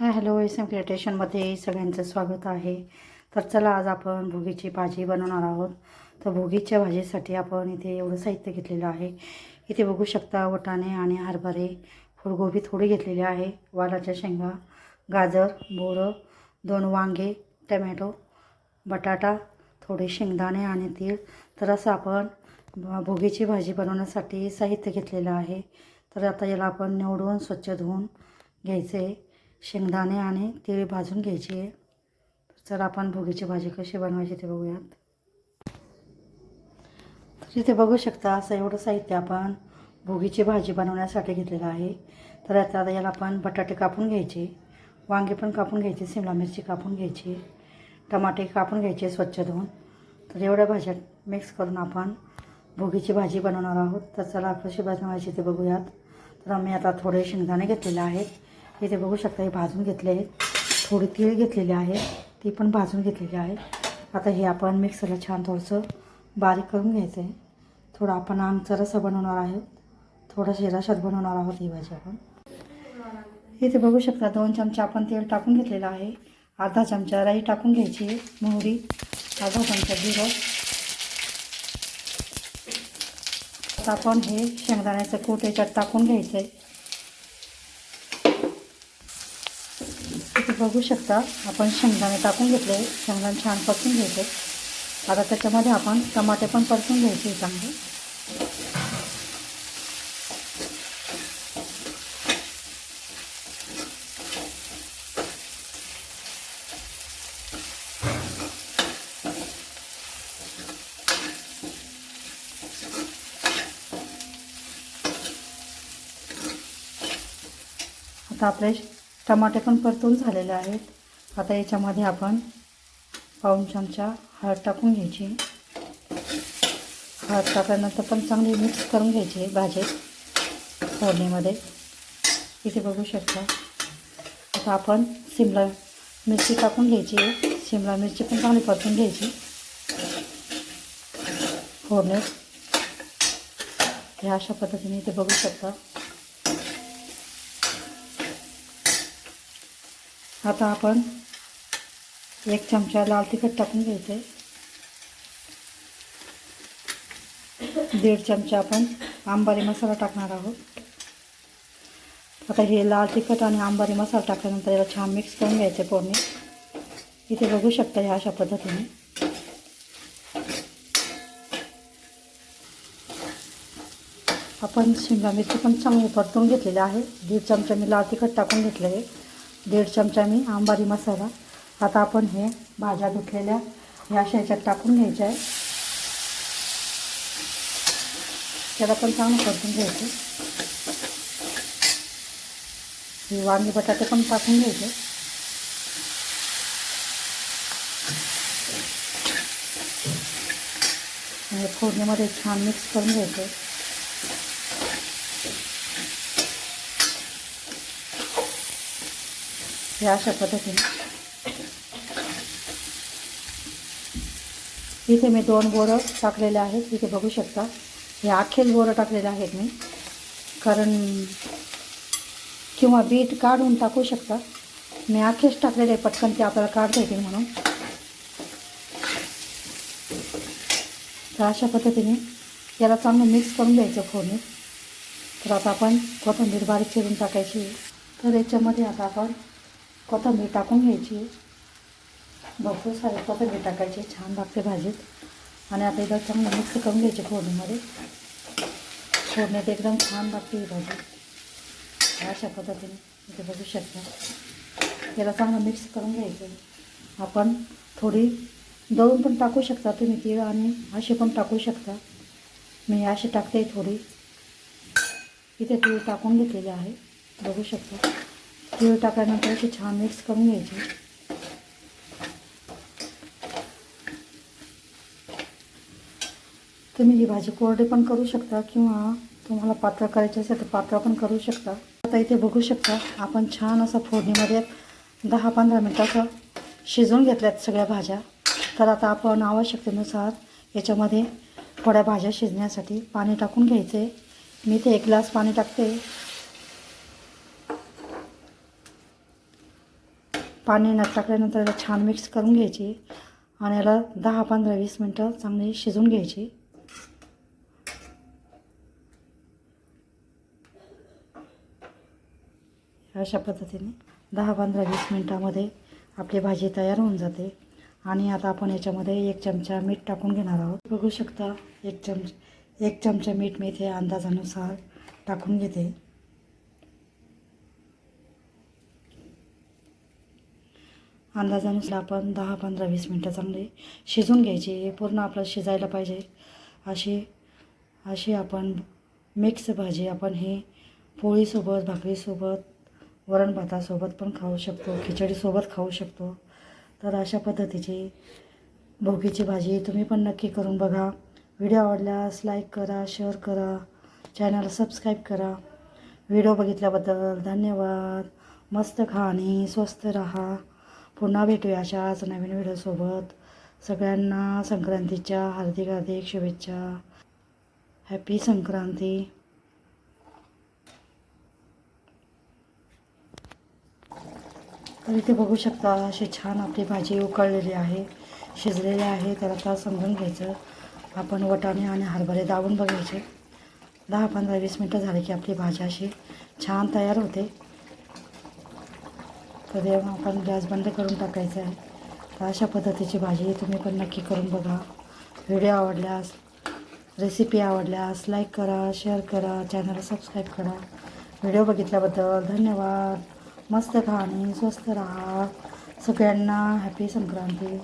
हाय hello S M क्रिएटेशनमध्ये सगळ्यांचं स्वागत आहे. तर चला आज आपण भोगीची भाजी बनवणार आहोत. तर भोगीच्या भाजीसाठी आपण इथे एवढं साहित्य घेतलेलं आहे. इथे बघू शकता वटाणे आणि हरभरे फुलगोबी थोडी घेतलेली आहे. वालाच्या शेंगा गाजर बोरं दोन वांगे टमॅटो बटाटा थोडे शेंगदाणे आणि तीळ. तर असं आपण भोगीची भाजी बनवण्यासाठी साहित्य घेतलेलं आहे. तर आता याला आपण निवडून स्वच्छ धुवून घ्यायचे. आहे शेंगदाणे आणि तीळ भाजून घ्यायची आहे. तर चला आपण भोगीची भाजी कशी बनवायची ते बघूयात. तर इथे बघू शकता असं एवढं साहित्य आपण भोगीची भाजी बनवण्यासाठी घेतलेलं आहे. तर आता याला आपण बटाटे कापून घ्यायचे वांगे पण कापून घ्यायचे शिमला मिरची कापून घ्यायची टमाटे कापून घ्यायचे स्वच्छ धुवून. तर एवढ्या भाज्या मिक्स करून आपण भोगीची भाजी बनवणार आहोत. तर चला कशी बनवायची ते बघूयात. तर आम्ही आता थोडे शेंगदाणे घेतलेले आहेत. इथे बघू शकता हे भाजून घेतले आहेत. थोडी तीळ घेतलेली आहे ती पण भाजून घेतलेली आहे. आता हे आपण मिक्सरला छान थोडंसं बारीक करून घ्यायचं आहे थोडं आपण आमचं रस बनवणार आहोत. थोडं शिराशात बनवणार आहोत ही भाजी आपण इथे बघू शकता दोन चमचे आपण तेल टाकून घेतलेलं आहे. अर्धा चमचा राई टाकून घ्यायची आहे, मोहरी अर्धा चमचा जिरं. आता आपण हे शेंगदाण्याचं कूट याच्यात टाकून घ्यायचं आहे बघू शकता आपण शेंगदाणे टाकून घेतले शेंगदाणे छान परतून घ्यायचे. आता त्याच्यामध्ये आपण टमाटे पण परतून घ्यायचे चांगले. आता आपले टमाटे पण परतून झालेले आहेत. आता याच्यामध्ये आपण पाऊण चमचा हळद टाकून घ्यायची. हळद टाकल्यानंतर पण चांगली मिक्स करून घ्यायची भाजी फोडणीमध्ये. इथे बघू शकता. आता आपण शिमला मिरची टाकून घ्यायची. शिमला मिरची पण चांगली परतून घ्यायची. फोडणीत. ह्या अशा पद्धतीने इथे बघू शकता. आता आपण एक चमचा लाल तिखट टाकून घ्यायचं आहे दीड चमचा आपण आंबारी मसाला टाकणार आहोत. आता हे लाल तिखट आणि आंबारी मसाला टाकल्यानंतर याला छान मिक्स करून घ्यायचे पूर्ण इथे बघू शकता ह्या अशा पद्धतीने. आपण शिमला मिरची पण चांगली परतून घेतलेली आहे. दीड चमचा मी लाल तिखट टाकून घेतलं आहे दीड चमचा मी आंबारी मसाला. आता आपण हे भाज्या धुतलेल्या ह्या शेच्यात टाकून घ्यायच्या आहे त्याला पण चांगलं परतून घ्यायचं. हे वांगी बटाटे पण टाकून घ्यायचे. फोडणीमध्ये छान मिक्स करून घ्यायचं. ह्या अशा पद्धतीने. इथे मी दोन बोरं टाकलेले आहेत इथे बघू शकता. हे अखेल बोरं टाकलेले आहेत मी. कारण किंवा बीट काढून टाकू शकता. मी अखेच टाकलेले आहे पटकन ते आपल्याला काढता येतील म्हणून. तर अशा पद्धतीने याला चांगलं मिक्स करून द्यायचं फोडणीत तर आता आपण कोथिंबीर बारीक चिरून टाकायची. तर याच्यामध्ये आता आपण कोथंबीर टाकून घ्यायची. भरपूर सारे कोथंबीर टाकायची छान लागते भाजीत. आणि आता एकदा चांगलं मिक्स करून घ्यायचे फोडणीमध्ये. फोडण्यात एकदम छान लागते ही भाजी. अशा पद्धतीने इथे बघू शकता. याला चांगलं मिक्स करून घ्यायचं. आपण थोडी दळून पण टाकू शकता तुम्ही ती आणि असे पण टाकू शकता. मी अशी टाकते थोडी. इथे ती टाकून घेतलेली आहे. बघू शकता. तीळ टाकल्यानंतर अशी छान मिक्स करून घ्यायची तुम्ही ही भाजी कोरडी पण करू शकता किंवा तुम्हाला पातळ करायची असेल तर पातळ पण करू शकता। आता इथे बघू शकता आपण छान असं फोडणीमध्ये दहा पंधरा मिनटाचं शिजवून घेतल्यात सगळ्या भाज्या. तर आता आपण आवश्यकतेनुसार याच्यामध्ये थोड्या भाज्या शिजण्यासाठी पाणी टाकून घ्यायचे. मी ते एक ग्लास पाणी टाकते. पाणी न टाकल्यानंतर याला छान मिक्स करून घ्यायची आणि याला दहा पंधरा वीस मिनटं चांगली शिजून घ्यायची. अशा पद्धतीने दहा पंधरा वीस मिनटामध्ये आपली भाजी तयार होऊन जाते. आणि आता आपण याच्यामध्ये एक चमचा मीठ टाकून घेणार आहोत. बघू शकता एक चमच एक चमचा मीठ मी इथे अंदाजानुसार टाकून घेते. अंदाजानुसार आपण दहा पंधरा वीस मिनटं चांगले शिजून घ्यायचे. पूर्ण आपलं शिजायला पाहिजे. अशी अशी आपण मिक्स भाजी आपण ही पोळीसोबत भाकरीसोबत वरण भातासोबत पण खाऊ शकतो. खिचडीसोबत खाऊ शकतो. तर अशा पद्धतीची भोगीची भाजी तुम्ही पण नक्की करून बघा. व्हिडिओ आवडल्यास लाईक करा शेअर करा चॅनल सबस्क्राईब करा. व्हिडिओ बघितल्याबद्दल धन्यवाद. मस्त खा आणि स्वस्त राहा. पुन्हा भेटूया अशाच नवीन व्हिडिओसोबत. सगळ्यांना संक्रांतीच्या हार्दिक हार्दिक शुभेच्छा. हॅपी संक्रांती. तर इथे बघू शकता अशी छान आपली भाजी उकळलेली आहे. शिजलेली आहे. त्याला आता समजून घ्यायचं. आपण वटाणे आणि हरभरे दाबून बघायचे. दहा पंधरा वीस मिनटं झाले की आपली भाजी अशी छान तयार होते. तर तेव्हा आपण गॅस बंद करून टाकायचा आहे तर अशा पद्धतीची भाजी तुम्ही पण नक्की करून बघा. व्हिडिओ आवडल्यास रेसिपी आवडल्यास लाईक करा शेअर करा चॅनल सबस्क्राईब करा. व्हिडिओ बघितल्याबद्दल धन्यवाद. मस्त खा आणि स्वस्त राहा. सगळ्यांना हॅपी संक्रांती.